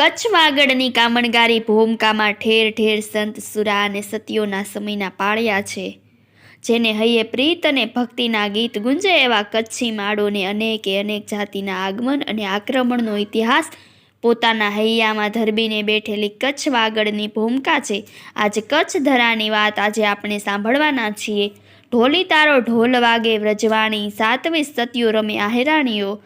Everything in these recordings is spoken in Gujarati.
કચ્છ વાગડની કામણગારી ભૂમકામાં ઠેર ઠેર સંત, સુરા અને સતીઓના સમયના પાળ્યા છે. જેને હૈયે પ્રીત અને ભક્તિના ગીત ગુંજે એવા કચ્છી માળોને અનેકે અનેક જાતિના આગમન અને આક્રમણનો ઇતિહાસ પોતાના હૈયામાં ધરબીને બેઠેલી કચ્છ વાગડની ભૂમિકા છે. આજે કચ્છ ધરાની વાત આજે આપણે સાંભળવાના છીએ. ઢોલી તારો ઢોલ વાગે વ્રજવાણી, સાતવી સતીઓ રમે આહેરાણીઓ.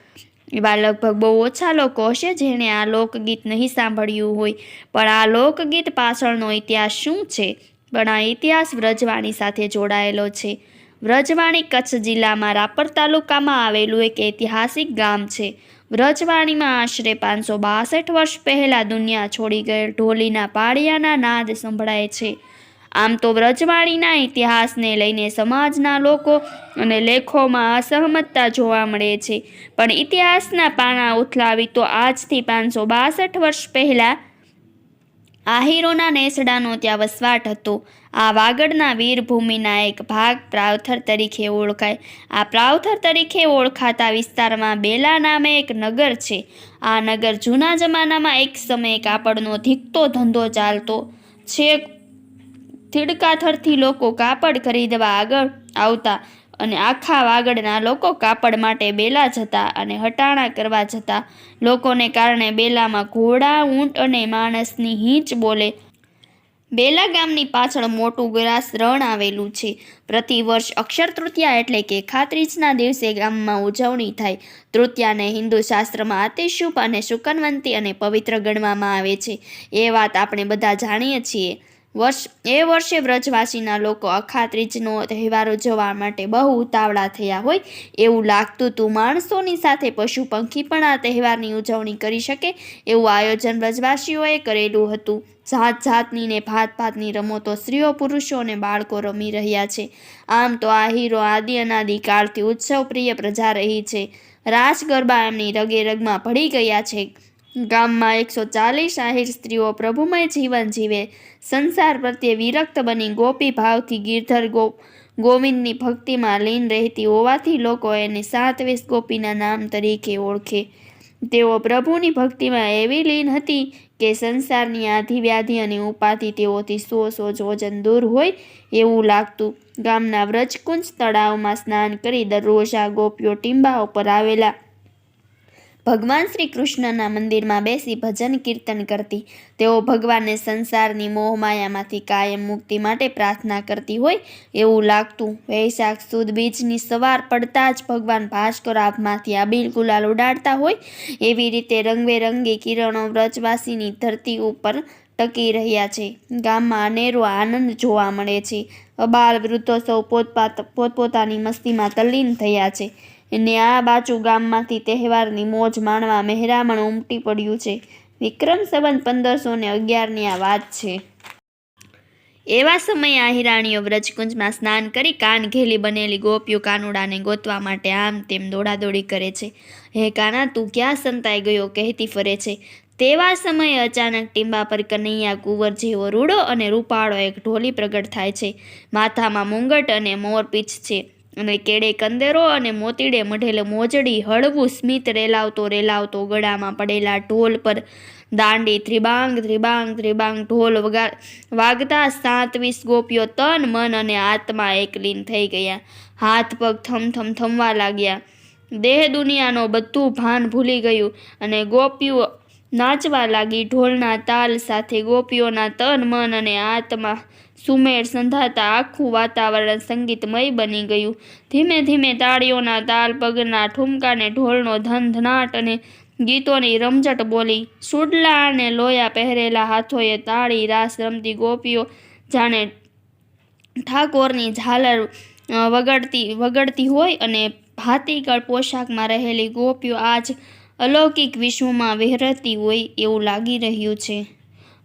એવા લગભગ બહુ ઓછા લોકો હશે જેણે આ લોકગીત નહીં સાંભળ્યું હોય. પણ આ લોકગીત પાછળનો ઇતિહાસ શું છે? પણ આ ઇતિહાસ વ્રજવાણી સાથે જોડાયેલો છે. વ્રજવાણી કચ્છ જિલ્લામાં રાપર તાલુકામાં આવેલું એક ઐતિહાસિક ગામ છે. વ્રજવાણીમાં આશરે પાંચસો બાસઠ વર્ષ પહેલાં દુનિયા છોડી ગયેલ ઢોલીના પાળિયાના નાદ સંભળાય છે. આમ તો વ્રજવાણીના ઇતિહાસને લઈને સમાજના લોકો અને લેખોમાં અસહમતતા જોવા મળે છે. પણ ઇતિહાસના પાના ઉથલાવી તો આજથી પાંચસો બાસઠ વર્ષ પહેલાં આહીરોના નેસડાનો ત્યાં વસવાટ હતો. આ વાગડના વીરભૂમિના એક ભાગ પ્રાવથર તરીકે ઓળખાય. આ પ્રાવથર તરીકે ઓળખાતા વિસ્તારમાં બેલા નામે એક નગર છે. આ નગર જૂના જમાનામાં એક સમયે કાપડનો ધીકતો ધંધો ચાલતો છેક થીડકાથરથી લોકો કાપડ ખરીદવા આગળ આવતા અને આખા વાગડના લોકો કાપડ માટે બેલા જતા અને હટાણા કરવા જતા. લોકોને કારણે બેલામાં ઘોડા, ઊંટ અને માણસની હીંચ બોલે. બેલા ગામની પાછળ મોટું ગ્રાસ રણ આવેલું છે. પ્રતિવર્ષ અક્ષર તૃતીયા એટલે કે ખાત્રીજના દિવસે ગામમાં ઉજવણી થાય. તૃતીયાને હિન્દુ શાસ્ત્રમાં અતિશુભ અને શુકનવંતી અને પવિત્ર ગણવામાં આવે છે. એ વાત આપણે બધા જાણીએ છીએ. વર્ષ, એ વર્ષે વ્રજવાસીના લોકો અખાત્રીજનો તહેવાર ઉજવવા માટે બહુ ઉતાવળા થયા હોય એવું લાગતું હતું માણસોની સાથે પશુ પંખી પણ આ તહેવારની ઉજવણી કરી શકે એવું આયોજન વ્રજવાસીઓએ કરેલું હતું. જાત જાતની ને ભાત ભાતની રમતો સ્ત્રીઓ, પુરુષો અને બાળકો રમી રહ્યા છે. આમ તો આ હીરો આદિ અનાદિ કાળથી ઉત્સવ પ્રિય પ્રજા રહી છે. રાસ ગરબા એમની રગે રગમાં ભળી ગયા છે. ગામમાં એકસો ચાલીસ આહિર સ્ત્રીઓ પ્રભુમય જીવન જીવે. સંસાર પ્રત્યે વિરક્ત બની ગોપી ભાવથી ગિરધર ગો, ગોવિંદની ભક્તિમાં લીન રહેતી હોવાથી લોકો એને સાતવીસ ગોપીના નામ તરીકે ઓળખે. તેઓ પ્રભુની ભક્તિમાં એવી લીન હતી કે સંસારની આધિવ્યાધિ અને ઉપાધિ તેઓથી સો સો જોજન દૂર હોય એવું લાગતું. ગામના વ્રજકુંજ તળાવમાં સ્નાન કરી દરરોજ આ ગોપીઓ ટીંબા ઉપર આવેલા ભગવાન શ્રી કૃષ્ણના મંદિરમાં બેસી ભજન કીર્તન કરતી. તેઓ ભગવાનને સંસારની મોહમાયામાંથી કાયમ મુક્તિ માટે પ્રાર્થના કરતી હોય એવું લાગતું. વૈશાખ સુદ બીજની સવાર પડતા જ ભગવાન ભાસ્કર આભમાંથી આબીલ ગુલાલ ઉડાડતા હોય એવી રીતે રંગબેરંગી કિરણો વ્રજવાસીની ધરતી ઉપર ટકી રહ્યા છે. ગામમાં અનેરો આનંદ જોવા મળે છે. અબાલ વૃદ્ધો સૌ પોતપાત, પોતપોતાની મસ્તીમાં તલ્લીન થયા છે. અને આ બાજુ ગામમાંથી તહેવારની મોજ માણવા મહેરામણ ઉમટી પડ્યું છે. વિક્રમ સંબંધ પંદરસો ને અગિયારની આ વાત છે. એવા સમયે આ હિરાણીઓ વ્રજકુંજમાં સ્નાન કરી કાન ઘેલી બનેલી ગોપીઓ કાનુડાને ગોતવા માટે આમ તેમ દોડાદોડી કરે છે. હે કાના, તું ક્યાં સંતાઈ ગયો કહેતી ફરે છે. તેવા સમયે અચાનક ટીંબા પર કનૈયા કુંવર જેવો રૂડો અને રૂપાળો એક ઢોલી પ્રગટ થાય છે. માથામાં મુંગટ અને મોરપીછ છે. અને કેડે કંદેરો અને મોતીડે મઢેલ મોજડી હળવું સ્મિત રેલાવતો રેલાવતો ગળામાં પડેલા ઢોલ પર દાંડી ત્રિબાંગ ત્રિબાંગ ત્રિબાંગ ઢોલ વગા, વાગતા સાતવીસ ગોપીઓ તન, મન અને આત્મા એકલીન થઈ ગયા. હાથ પગ થમ થમ થમવા લાગ્યા. દેહ દુનિયાનો બધું ભાન ભૂલી ગયું અને ગોપીઓ નાચવા લાગી ઢોલના તાલ સાથે ગોપીઓના તન, મન અને આત્મા સુમેળ સંધાતા આખું વાતાવરણ સંગીતમય બની ગયું. ધીમે ધીમે તાળીઓના તાલ, પગના ઠુમકાને ઢોલનો ધનધનાટ અને ગીતોની રમઝટ બોલી, સુડલા અને લોયા પહેરેલા હાથોએ તાળી રાસ રમતી ગોપીઓ જાણે ઠાકોરની ઝાલર વગડતી, વગાડતી હોય અને ભાતીગળ પોશાકમાં રહેલી ગોપીઓ આજ અલૌકિક વિશ્વમાં વિહરતી હોય એવું લાગી રહ્યું છે.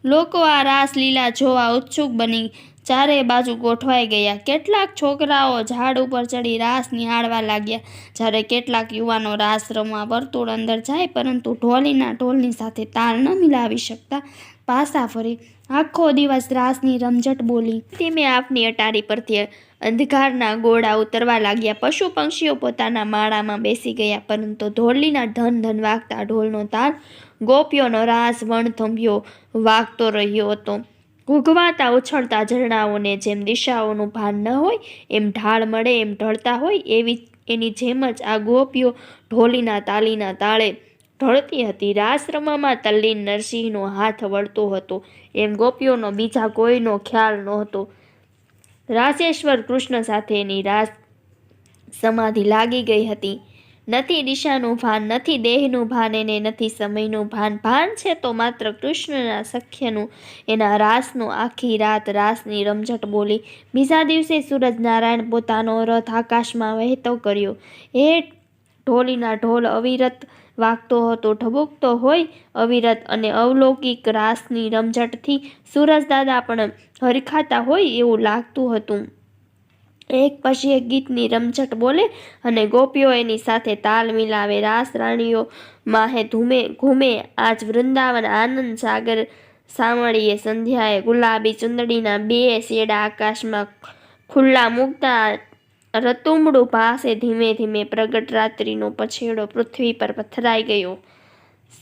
લોકો આ રાસલીલા જોવા ઉત્સુક બની. ચારે બાજુ ગોઠવાઈ ગયા. કેટલાક છોકરાઓ ઝાડ ઉપર ચડી રાસ નિહાળવા લાગ્યા. જ્યારે કેટલાક યુવાનો રાસ રમવા વર્તુળ અંદર જાય, પરંતુ ઢોલીના ઢોલની સાથે તાલ ન મિલાવી શકતા પાસા ફરી. આખો દિવસ રાસની રમઝટ બોલી. ધીમે આપની અટારી પરથી અંધકારના ગોળા ઉતરવા લાગ્યા. પશુ પંક્ષીઓ પોતાના માળામાં બેસી ગયા, પરંતુ ઢોલીના ધન ધન વાગતા ઢોલનો તાર ગોપીઓનો રાસ વણથંભ્યો, વાગતો રહ્યો હતો. ઘૂઘવાતા ઉછળતા ઝરણાઓને જેમ દિશાઓનું ભાન ન હોય, એમ ઢાળ મળે, એમ ઢળતા હોય, એવી એની જેમ જ આ ગોપીઓ ઢોલીના તાલીના તાળે ઢળતી હતી. રાસરમામાં તલ્લીન નરસિંહનો હાથ વળતો હતો. એમ ગોપીઓનો બીજા કોઈનો ખ્યાલ નહોતો. રાસેશ્વર કૃષ્ણ સાથેની રાસ સમાધિ લાગી ગઈ હતી. નથી દિશાનું ભાન, નથી દેહનું ભાન, એને નથી સમયનું ભાન. ભાન છે તો માત્ર કૃષ્ણના સખ્યનું. એના રાસનું આખી રાત રાસની રમઝટ બોલી, બીજા દિવસે સૂરજ નારાયણ પોતાનો રથ આકાશમાં વહેતો કર્યો. એ ઢોલીના ઢોલ અવિરત વાગતો હતો. ઢબુકતો હોય અવિરત અને અવલૌકિક રાસની રમઝટથી સુરજદાદા પણ હરખાતા હોય એવું લાગતું હતું. એક પછી એક ગીતની રમઝટ બોલે અને ગોપીઓ એની સાથે તાલ મિલાવે. રાસ રાણીઓ માહે ધૂમે ઘૂમે. આજ વૃંદાવન આનંદ સાગર સામળીએ સંધ્યાએ ગુલાબી ચુંદડીના બે શેડા આકાશમાં ખુલ્લા મૂકતા રતુમડું ભાસે ધીમે ધીમે પ્રગટ રાત્રિનો પછેડો પૃથ્વી પર પથરાઈ ગયો.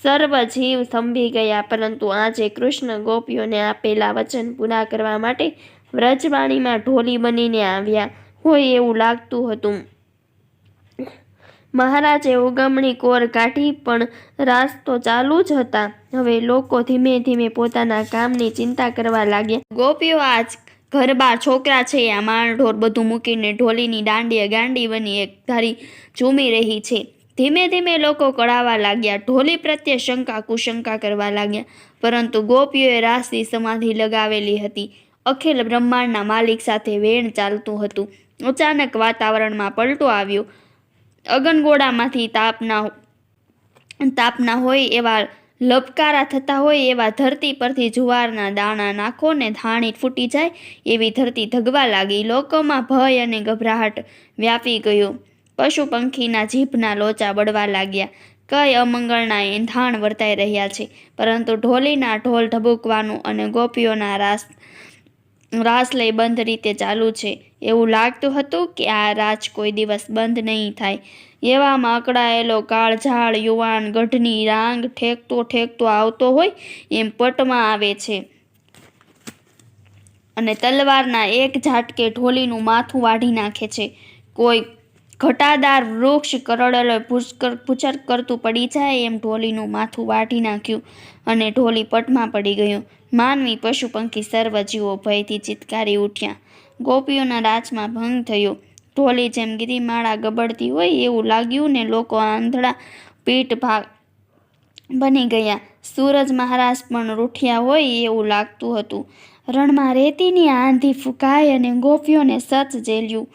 સર્વ જીવ સંભી ગયા, પરંતુ આજે કૃષ્ણ ગોપીઓને આપેલા વચન પૂરા કરવા માટે વ્રજવાણીમાં ઢોલી બનીને આવ્યા. હોય એવું લાગતું હતું. મહારાજે ઉગમણી કોર કાઢી પણ રાસ તો ચાલુ જ હતા. હવે લોકો ધીમે ધીમે પોતાના કામની ચિંતા કરવા લાગ્યા. ગોપીઓ આજ ઘર બાર છોકરા છે, આ માણઢોર બધું મૂકીને ઢોલીની દાંડીએ ગાંડી બની એક ધારી ઝૂમી રહી છે. ધીમે ધીમે લોકો કળાવા લાગ્યા. ઢોલી પ્રત્યે શંકા, કુશંકા કરવા લાગ્યા. પરંતુ ગોપીઓએ રાસની સમાધિ લગાવેલી હતી. અખિલ બ્રહ્માંડના માલિક સાથે વેણ ચાલતું હતું. અચાનક વાતાવરણમાં પલટો આવ્યો. અગનગોળામાંથી તાપના તાપના હોય એવા લબકારા થતા હોય એવા ધરતી પરથી જુવારના દાણા નાખો ને ધાણી ફૂટી જાય એવી ધરતી ધગવા લાગી. લોકોમાં ભય અને ગભરાહટ વ્યાપી ગયો. પશુ પંખીના જીભના લોચા બળવા લાગ્યા. કઈ અમંગળના એંધાણ વર્તાઈ રહ્યા છે. પરંતુ ઢોલીના ઢોલ ઢબુકવાનું અને ગોપીઓના રાસ રાસ બંધ રીતે ચાલુ છે. એવું લાગતું હતું કે આ રાજ કોઈ દિવસ બંધ નહીં થાય. એવામાં અકળાયેલો કાળઝાળ યુવાન ગઢની રાંગ ઠેકતો ઠેકતો આવતો હોય એમ પટમાં આવે છે. અને તલવારના એક ઝાટકે ઢોલીનું માથું વાઢી નાખે છે. કોઈ ઘટાદાર વૃક્ષ કરડેલો પુષ્કર પુચર કરતું પડી જાય એમ ઢોલીનું માથું વાઢી નાખ્યું અને ઢોલી પટમાં પડી ગયું. માનવી પશુ પંખી સર્વ ભયથી ચિત્કારી ઉઠ્યા. ગોપીઓના રાજમાં ભંગ થયો. ઢોલી જેમ ગિરિમાળા ગબડતી હોય એવું લાગ્યું ને લોકો આંધળા પીઠ ભાગ બની ગયા. સૂરજ મહારાજ પણ રૂઠ્યા હોય એવું લાગતું હતું. રણમાં રેતીની આંધી ફૂંકાય અને ગોપીઓને સચ જેલ્યું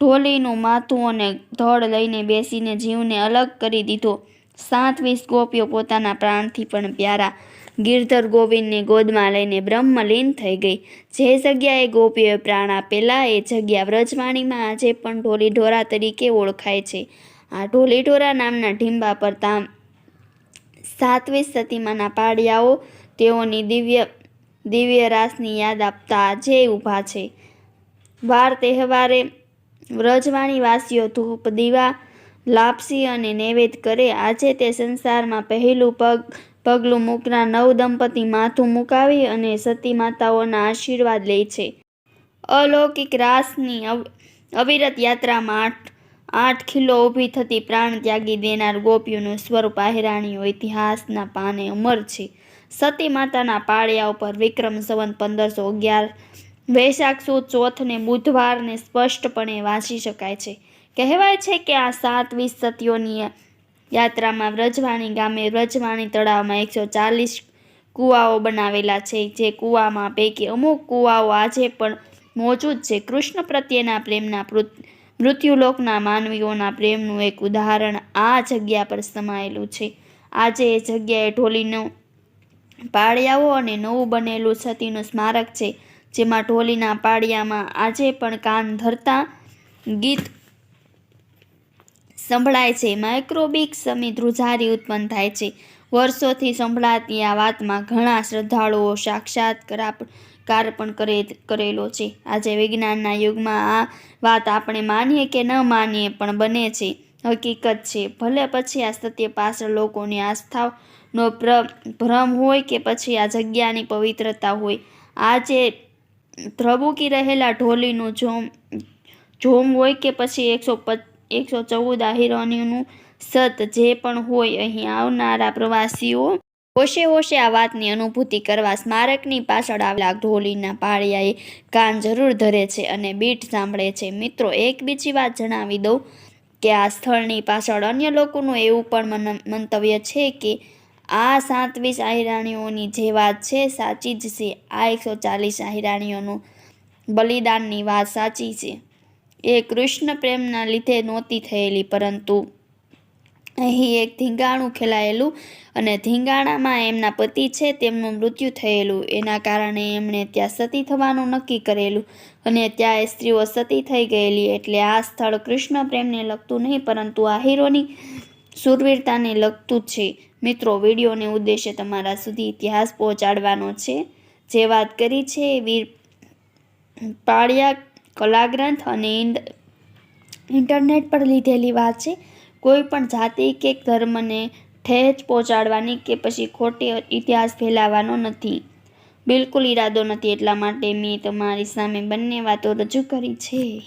ઢોલીનું માથું અને ધડ લઈને બેસીને જીવને અલગ કરી દીધો. સાતવીસ ગોપીઓ પોતાના પ્રાણથી પણ પ્યારા. ગિરધર ગોવિંદને ગોદમાં લઈને બ્રહ્મલીન થઈ ગઈ. જે જગ્યાએ ગોપીઓએ પ્રાણ આપેલા, એ જગ્યા વ્રજવાણીમાં આજે પણ ઢોલી ઢોરા તરીકે ઓળખાય છે. આ ઢોલી ઢોરા નામના ઢીંબા પર તામ સાતવીસ સતીમાના પાડિયાઓ તેઓની દિવ્ય દિવ્ય રાસની યાદ આપતા આજે ઊભા છે. વાર તહેવારે વ્રજવાણી વાસીઓ ધૂપ, દીવા લાપસી અને નૈવેદ્ય કરે. આજે તે સંસારમાં પહેલું પગ, પગલું મૂકનાર નવ દંપતી માથું મુકાવી અને સતી માતાઓના આશીર્વાદ લે છે. અલૌકિક રાસની અવ- અવિરત યાત્રામાં આઠ આઠ ખીલો ઊભી થતી પ્રાણ ત્યાગી દેનાર ગોપીઓનું સ્વરૂપ આહેરાણીઓ ઇતિહાસના પાને અમર છે. સતી માતાના પાળિયા ઉપર વિક્રમ સંવંત પંદરસો અગિયાર વૈશાખ સુદ ચોથને બુધવારને સ્પષ્ટપણે વાંચી શકાય છે. કહેવાય છે કે આ સાત વીસ સતીઓની યાત્રામાં વ્રજવાણી ગામે વ્રજવાણી તળાવમાં એકસો ચાલીસ કૂવાઓ બનાવેલા છે, જે કૂવામાં પૈકી અમુક કૂવાઓ આજે પણ મોજૂદ છે. કૃષ્ણ પ્રત્યેના પ્રેમના મૃત્યુલોકના માનવીઓના પ્રેમનું એક ઉદાહરણ આ જગ્યા પર સમાયેલું છે. આજે એ જગ્યાએ ઢોલીનો પાળિયાઓ અને નવું બનેલું સતીનું સ્મારક છે. જેમાં ઢોલીના પાળિયામાં આજે પણ કાન ધરતા ગીત સંભળાય છે. માઇક્રોબિક સમી ધ્રુજારી ઉત્પન્ન થાય છે. વર્ષોથી સંભળાતી આ વાતમાં ઘણા શ્રદ્ધાળુઓ સાક્ષાત્કાર કાર પણ કરે, કરેલો છે. આજે વિજ્ઞાનના યુગમાં આ વાત આપણે માનીએ કે ન માનીએ પણ બને છે. હકીકત છે. ભલે પછી આ સત્ય પાછળ લોકોની આસ્થાનો ભ્રમ હોય કે પછી આ જગ્યાની પવિત્રતા હોય. આ જે ધ્રબુકી રહેલા ઢોલીનું જોમ જોમ હોય કે પછી એકસો એકસો ચૌદ આહિરોનું સત જે પણ હોય અહીં આવનારા પ્રવાસીઓ હોશે હોશે આ વાતની અનુભૂતિ કરવા સ્મારકની પાછળ આવેલા ઢોલીના પાળિયાએ કાન જરૂર ધરે છે અને બીટ સાંભળે છે. મિત્રો, એક બીજી વાત જણાવી દઉં કે આ સ્થળની પાછળ અન્ય લોકોનું એવું પણ મંતવ્ય છે કે આ સાતવીસ આહિરાણીઓની જે વાત છે, સાચી જ છે. આ એકસો ચાલીસ આહિરાણીઓનું બલિદાનની વાત સાચી છે. એ કૃષ્ણ પ્રેમના લીધે નહોતી થયેલી, પરંતુ અહીં એક ધીંગાણું ખેલાયેલું અને ધીંગાણામાં એમના પતિ છે, તેમનું મૃત્યુ થયેલું. એના કારણે એમણે ત્યાં સતી થવાનું નક્કી કરેલું અને ત્યાં એ સ્ત્રીઓ સતી થઈ ગયેલી. એટલે આ સ્થળ કૃષ્ણ પ્રેમને લગતું નહીં, પરંતુ આહિરોની શૂરવીરતાને લગતું છે. મિત્રો, વિડીયોને ઉદ્દેશ્ય તમારા સુધી ઇતિહાસ પહોંચાડવાનો છે. જે વાત કરી છે વીર પાળિયા કલાગ્રંથ અને ઇન્ટરનેટ પર લીધેલી વાત છે. કોઈ પણ જાતિ કે ધર્મને ઠેચ પહોંચાડવાની કે પછી ખોટી ઇતિહાસ ફેલાવવાનો નથી. બિલકુલ ઈરાદો નથી એટલા માટે મેં તમારી સામે બંને વાતો રજૂ કરી છે.